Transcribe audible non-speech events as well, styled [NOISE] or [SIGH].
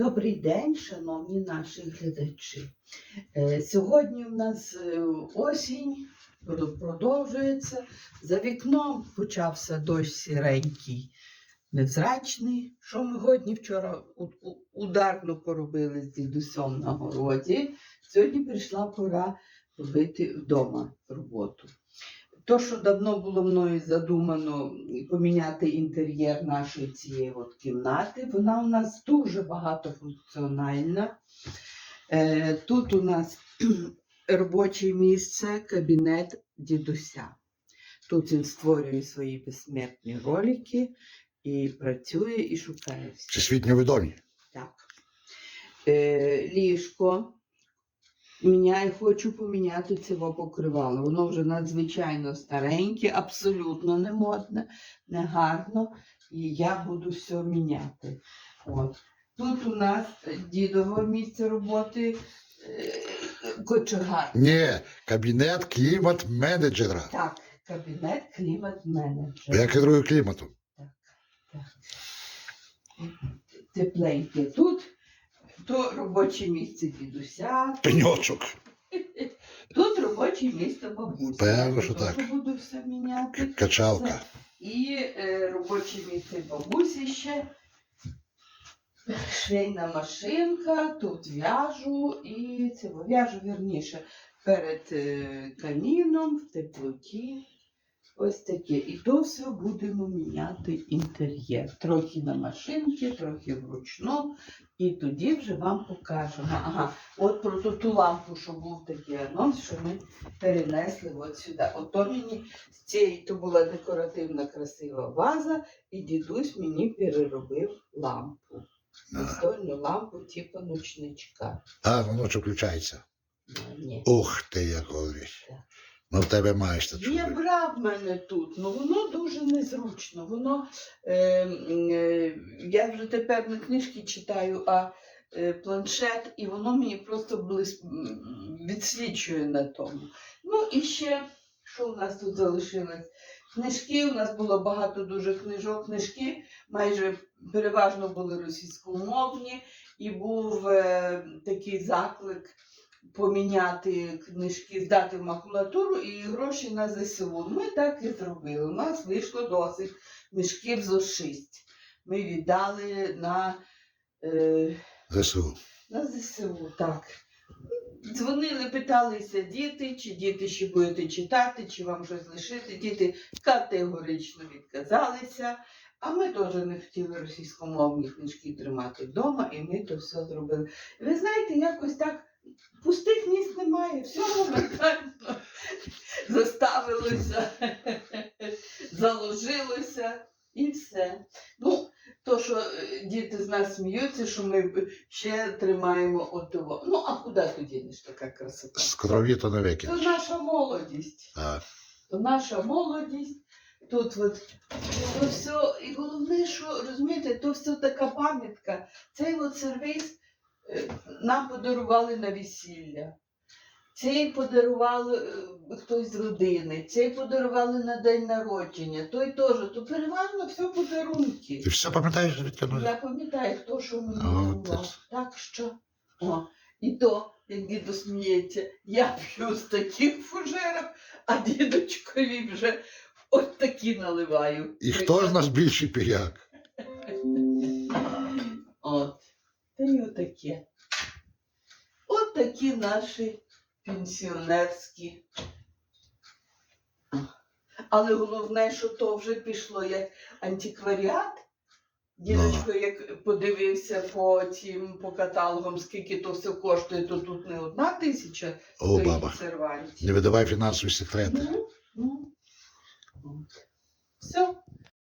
Добрий день, шановні наші глядачі. Е, Сьогодні в нас е, осінь продовжується. За вікном почався дощ сіренький, невзрачний. Що ми годні вчора у- у- ударно поробили з дідусем на городі. Сьогодні прийшла пора робити вдома роботу. То, що давно було мною задумано поміняти інтер'єр нашої цієї от кімнати, вона у нас дуже багатофункціональна. Е, Тут у нас [CLEARS THROAT] робоче місце, кабінет дідуся. Тут він створює свої безсмертні ролики і працює і шукає все. Всесвітньо відомі. Так. Е, ліжко. Міняю, хочу поміняти цього покривало. Воно вже надзвичайно стареньке, абсолютно не модне, не гарно. І я буду все міняти. От. Тут у нас дідово місце роботи е, кочегар. Ні, кабінет клімат менеджера. Так, кабінет клімат менеджер. Я керую кліматом. Тепленьке тут. То робоче місце дідуся, Пеньочок. [LAUGHS] Тут робоче місце бабусі. Певно, Я що теж так. буду все міняти. Качалка. І е, робоче місце бабусі ще. Швейна машинка, тут в'яжу і це в'яжу вірніше перед е, каміном в теплоті. Ось таке. І то все будемо міняти інтер'єр. Трохи на машинки, трохи вручну. І тоді вже вам покажемо. Ага, от про ту, ту лампу, що був такий анонс, що ми перенесли от сюди. Ото мені з цієї то була декоративна красива ваза, і дідусь мені переробив лампу. Настольну лампу, типу ночничка. А, воно що включається. Ні. Ух ти, як говориш. Так. Ну в тебе маєш та Є брав мене тут, але воно дуже незручно. Воно, е, е, я вже тепер не книжки читаю, а е, планшет, і воно мені просто блис... м, відсвічує на тому. Ну і ще, що у нас тут залишилось? Книжки, у нас було багато дуже книжок. Книжки майже переважно були російськомовні, і був е, такий заклик поміняти книжки, здати в макулатуру і гроші на ЗСУ. Ми так і зробили. У нас вийшло досить книжків зо шість. Ми віддали на, е, ЗСУ. на ЗСУ, так. Дзвонили, питалися діти, чи діти ще будете читати, чи вам щось лишити. Діти категорично відказалися. А ми теж не хотіли російськомовні книжки тримати вдома, і ми то все зробили. Ви знаєте, якось так пустих місць немає, все моментально заставилося, заложилося і все. Ну, то, що е, діти з нас сміються, що ми ще тримаємо отого. Ну, а куди ти дінеш така красота? З крові то викинеш. То наша молодість. А, То наша молодість. Тут от то все, і головне, що розумієте, то все така пам'ятка. Цей от сервіс нам подарували на весілля. Цей подарували е, хтось з родини, цей подарували на день народження, той теж. То переважно все подарунки. ти все пам'ятаєш Я пам'ятаю, хто що мені дарував. Так що. О, і то, як діду сміється, я п'ю з таких фужерів, а дідочкові вже от такі наливаю. І хто з нас більший піряк? [LAUGHS] Та й отаке. От такі наші пенсіонерські. Але головне, що то вже пішло як антикваріат. Дідочко, як подивився по цим по каталогам, скільки то все коштує, то тут не одна тисяча О, баба. сервантів. Не видавай фінансові секрети. Ну, ну. Все.